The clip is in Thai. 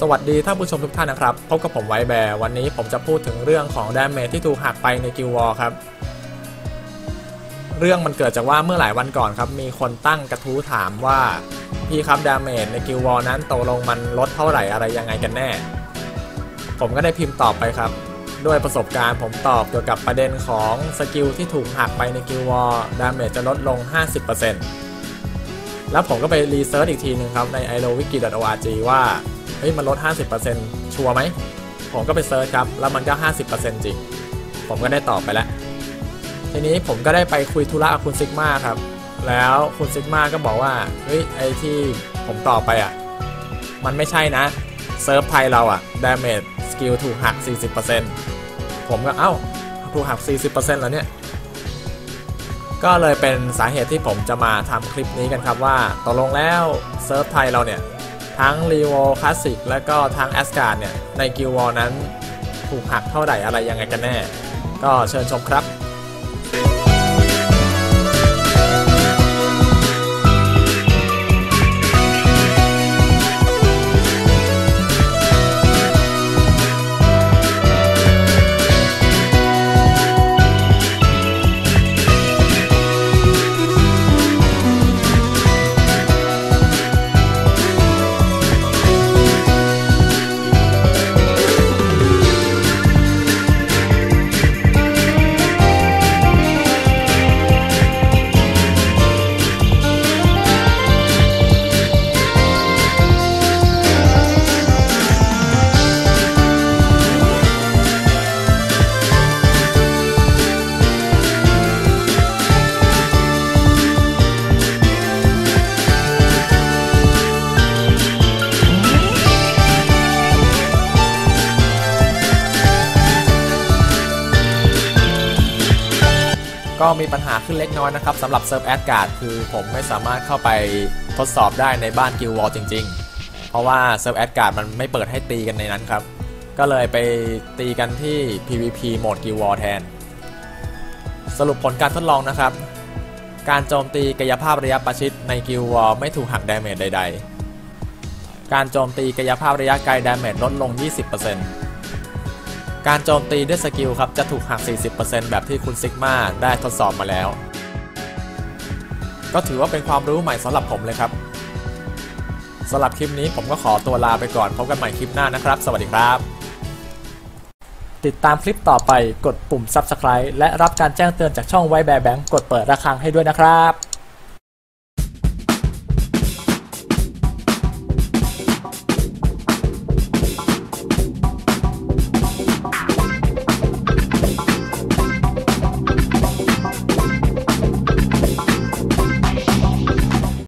สวัสดีท่านผู้ชมทุกท่านนะครับ พบกับผมไวแบร์วันนี้ผมจะพูดถึงเรื่องของดาเมจที่ถูกหักไปในกิลวอลครับ เรื่องมันเกิดจากว่าเมื่อหลายวันก่อนครับ มีคนตั้งกระทู้ถามว่า พี่ครับดาเมจในกิลวอลนั้นตกลงมันลดเท่าไหร่อะไรยังไงกันแน่ ผมก็ได้พิมพ์ตอบไปครับ ด้วยประสบการณ์ผมตอบเกี่ยวกับประเด็นของสกิลที่ถูกหักไปในกิลวอลดาเมจจะลดลง 50%แล้วผมก็ไปรีเซิร์ชอีกทีหนึ่งครับใน i l o w i k i o r g ว่า เฮ้ยมันลด 50%ชัวร์ไหม ผมก็ไปเซิร์ชครับ แล้วมันก็ 50%จริง ผมก็ได้ตอบไปแล้ว ทีนี้ผมก็ได้ไปคุยธุระกับคุณซิกมาครับ แล้วคุณซิกมาก็บอกว่า เฮ้ย ไอที่ผมตอบไปอะ มันไม่ใช่นะ เซิร์ฟไทยเราอะดาเมจสกิลถูกหัก 40%ผมก็เอ้า ถูกหัก 40%แล้วเนี่ยก็เลยเป็นสาเหตุที่ผมจะมาทำคลิปนี้กันครับว่าตกลงแล้วเซิร์ฟไทยเราเนี่ย ทั้งลีวอลคลาสสิกและก็ทั้งแอสการ์ดเนี่ย ในกิววอลนั้นถูกหักเท่าไหร่อะไรยังไงกันแน่ ก็เชิญชมครับ ก็มีปัญหาขึ้นเล็กน้อยนะครับสำหรับเซิร์ฟแอดการ์ดคือผมไม่สามารถเข้าไปทดสอบได้ในบ้านกิลวอลจริง ๆ เพราะว่าเซิร์ฟแอดการ์ดมันไม่เปิดให้ตีกันในนั้นครับ ก็เลยไปตีกันที่ PVP โหมดกิลวอลแทน สรุปผลการทดลองนะครับ การโจมตีกายภาพระยะประชิดในกิลวอลไม่ถูกหักดาเมจใด ๆ การโจมตีกายภาพระยะไกลดาเมจลดลง 20% การโจมตีด้วยสกิลครับจะถูกหัก 40%แบบที่คุณซิกมาได้ทดสอบมาแล้ว ก็ถือว่าเป็นความรู้ใหม่สำหรับผมเลยครับสำหรับคลิปนี้ผมก็ขอตัวลาไปก่อนพบกันใหม่คลิปหน้านะครับ สวัสดีครับ ติดตามคลิปต่อไปกดปุ่ม Subscribe และรับการแจ้งเตือนจากช่องไวแบร์แบงกดเปิดระฆังให้ด้วยนะครับ